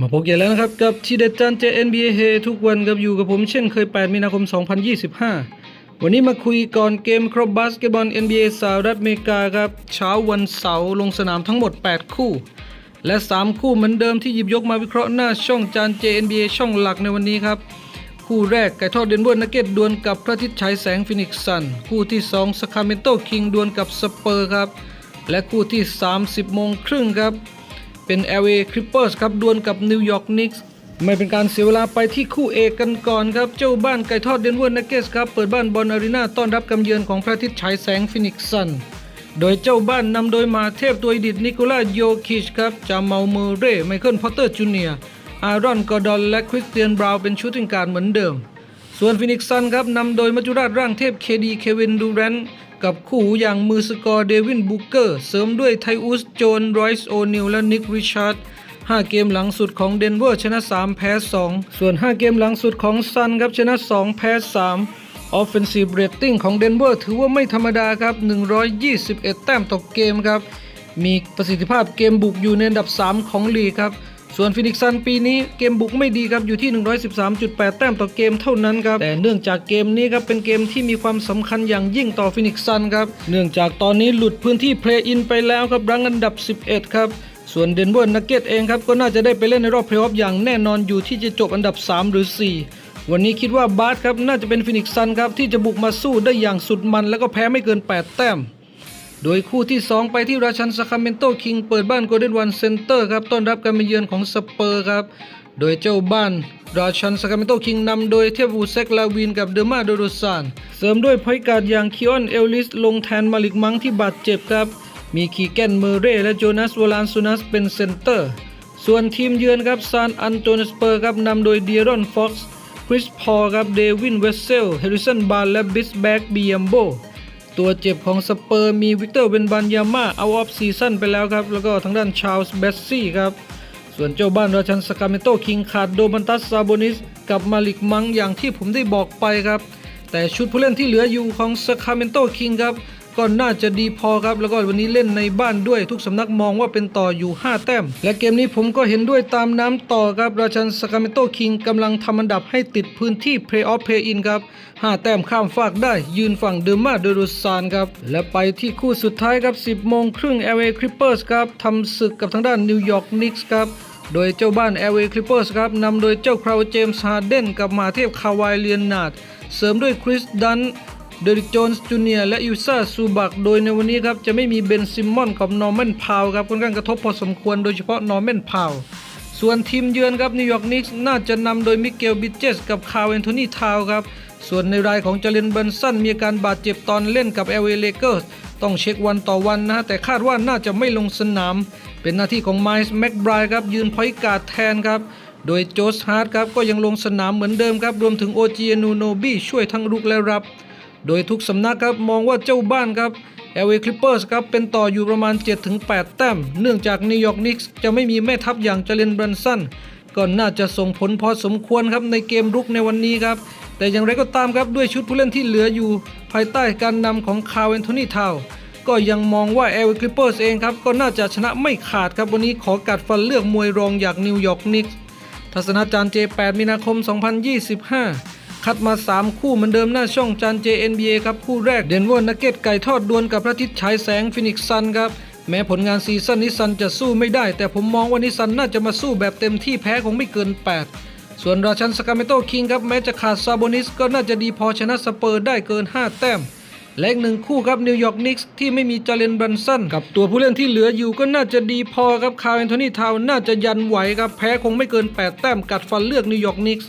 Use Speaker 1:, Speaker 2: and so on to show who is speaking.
Speaker 1: มาพบกันแล้วนะครับกับทีเด็ดจานเจ NBA เฮทุกวันกับอยู่กับผมเช่นเคย 8 มีนาคม 2025 วันนี้มาคุยก่อนเกมครบบาสเกตบอล NBA สหรัฐอเมริกาครับ เช้าวันเสาร์ลงสนามทั้งหมด 8 คู่ และ 3 คู่เหมือนเดิมที่หยิบยกมาวิเคราะห์หน้าช่องจานเจ NBA ช่องหลักในวันนี้ครับ คู่แรกไก่ทอดเดนเวอร์นักเก็ตดวลกับพระอาทิตย์ฉายแสงฟินิกซ์ซันคู่ที่2สคาเมนโตคิงดวลกับสเปอร์ครับและคู่ที่ 30โมงครึ่งครับ เป็น LA Clippers ครับดวลกับ New York Knicks ไม่เป็นการเสียเวลาไปที่คู่เอกกันก่อนครับ เจ้าบ้านไก่ทอดเดนเวอร์นักเก็ตครับ เปิดบ้านบอลอารีนาต้อนรับกำเยือนของพระอาทิตย์ฉายแสงฟินิกซ์ซัน โดยเจ้าบ้านนำโดยมาเทพตัวอดิตนิโคลาโยคิชครับจามาเมเร่ไมเคิลพอตเตอร์จูเนียร์อารอนกอร์ดอนและคริสเตียนบราวน์เป็นชูตติ้งการเหมือนเดิม ส่วนฟินิกซ์ซันครับนำโดยมัจจุราชร่างเทพเคดีเควินดูแรนต์ กับคู่อย่างมือสกอร์เดวินบุกเกอร์ เสริมด้วยไทอุสโจนรอยส์โอนิลและนิกริชาร์ด5 เกมหลังสุดของเดนเวอร์ชนะ 3 แพ้ 2 ส่วน 5 เกมหลังสุดของซันครับชนะ 2 แพ้ 3 Offensive Rating ของเดนเวอร์ถือว่าไม่ธรรมดาครับ 121 แต้มต่อเกมครับ มีประสิทธิภาพเกมบุกอยู่ในอันดับ 3 ของลีกครับ ส่วนฟินิกซันปีนี้เกมบุกไม่ดีครับอยู่ที่ 113.8 แต้มต่อเกมเท่านั้นครับ แต่เนื่องจากเกมนี้ครับเป็นเกมที่มีความสำคัญอย่างยิ่งต่อฟินิกซันครับ เนื่องจากตอนนี้หลุดพื้นที่เพลย์อินไปแล้วครับรังอันดับ 11 ครับส่วนเดนเวอร์นักเก็ตเองครับก็น่าจะได้ไปเล่นในรอบเพลย์ออฟอย่างแน่นอนอยู่ที่จะจบอันดับ 3 หรือ 4 วันนี้คิดว่าบาสครับน่าจะเป็นฟินิกซันครับที่จะบุกมาสู้ได้อย่างสุดมัน แล้วก็แพ้ไม่เกิน 8 แต้ม โดยคู่ที่ 2 ไปที่ราชันซาคราเมนโตคิงเปิดบ้านโกลเด้นวันเซนเตอร์ครับต้อนรับการมาเยือนของสเปอร์ครับ โดยเจ้าบ้านราชันซาคราเมนโตคิงนำโดยเทพวูเซกลาวินกับเดอร์มาโดโดซานเสริมด้วยพอยการ์ดอย่างคิออนเอลลิสลงแทนมาลิกมังที่บาดเจ็บครับ มีคีแกนเมเร่และโจนาสวอลานซูนัสเป็นเซนเตอร์ ส่วนทีมเยือนครับซานอันโตนสเปอร์ครับนำโดยเดียรอนฟ็อกซ์คริสพอลครับเดวินเวสเซลเฮริสันบาร์และบิสแบ็กบียมโบ ตัวเจ็บของสเปอร์มีวิกเตอร์เวนบันยาม่าเอาออฟซีซั่นไปแล้วครับ แล้วก็ทางด้านชาลส์เบสซี่ครับ ส่วนเจ้าบ้านราชันสกาเมโตคิงขาดโดมันตัสซาโบนิส กับมาลิกมังอย่างที่ผมได้บอกไปครับ แต่ชุดผู้เล่นที่เหลืออยู่ของสคาเมนโตคิงครับ ก็น่าจะดีพอครับ แล้วก็วันนี้เล่นในบ้านด้วยทุกสำนักมองว่าเป็นต่ออยู่ 5 แต้ม และเกมนี้ผมก็เห็นด้วยตามน้ำต่อครับ ราชันสคาเมโตคิงกำลังทำอันดับให้ติดพื้นที่เพลย์ออฟเพย์อินครับ 5 แต้มข้ามฟากได้ ยืนฝั่งเดอร์มาเดรุซานครับ และไปที่คู่สุดท้ายครับ 10 โมงครึ่ง LA Clippers ครับทำศึกกับทางด้านนิวยอร์กนิกส์ครับโดยเจ้าบ้าน LA Clippers ครับนำโดยเจ้าคราวเจมส์ฮาร์เดนกับมาเทพคาวายเลียนนาด เสริมด้วยคริสดัน เดริกโจนส์จูเนียร์และอิวซาซูบักโดยในวันนี้ครับ จะไม่มีเบนซิมมอนกับนอร์แมนพาวครับค่อนข้างกระทบพอสมควรโดยเฉพาะนอร์แมนพาวส่วนทีมเยือนครับนิวยอร์กนิกส์น่าจะนำโดยมิเกลบิเจสกับคาร์แอนโทนีทาวครับ ส่วนในรายของเจเลนเบนสันมีอาการบาดเจ็บตอนเล่นกับเอเอเลเกอร์สต้องเช็ควันต่อวันนะฮะแต่คาดว่าน่าจะไม่ลงสนาม เป็นหน้าที่ของไมส์แม็กไบร์ครับ ยืนพอยการ์ดแทนครับ โดยโจสฮาร์ดครับก็ยังลงสนามเหมือนเดิมครับ รวมถึงโอจีนูโนบี้ช่วยทั้งรุกและรับ โดยทุกสำนักครับมองว่าเจ้าบ้านครับ LA Clippers ครับเป็นต่ออยู่ประมาณ 7-8 แต้ม เนื่องจากนิวยอร์กนิกส์จะไม่มีแม่ทัพอย่างเจเลนบรันสันก็น่าจะส่งผลพอสมควรครับในเกมรุกในวันนี้ครับ แต่อย่างไรก็ตามครับด้วยชุดผู้เล่นที่เหลืออยู่ ภายใต้การนำของคาร์เวนโทนี่ทาวก็ยังมองว่า LA Clippers เองครับก็น่าจะชนะไม่ขาดครับวันนี้ขอกัดฟันเลือกมวยรองอย่างนิวยอร์กนิกส์ทัศนาจารย์เจ8มีนาคม 2025 คัดมา 3 คู่เหมือนเดิมหน้าช่องจานเจ NBA ครับ คู่แรกเดนเวอร์นักเก็ตไก่ทอดดวลกับพระทิตย์ฉายแสงฟินิกซันครับ แม้ผลงานซีซั่นนี้ซันจะสู้ไม่ได้ แต่ผมมองว่านิซันน่าจะมาสู้แบบเต็มที่แพ้คงไม่เกิน 8 ส่วนราชันสกาเมโตคิงครับ แม้จะขาดซาโบนิสก็น่าจะดีพอชนะสเปอร์ได้เกิน 5 แต้มและอีกหนึ่งคู่ครับนิวยอร์กนิกส์ที่ไม่มีจาเลนบรันสันกับตัวผู้เล่นที่เหลืออยู่ก็น่าจะดีพอครับคาร์แอนโทนีทาวน์น่าจะยันไหวครับแพ้คงไม่เกิน 8 แต้มกัดฟันเลือกนิวยอร์กนิกส์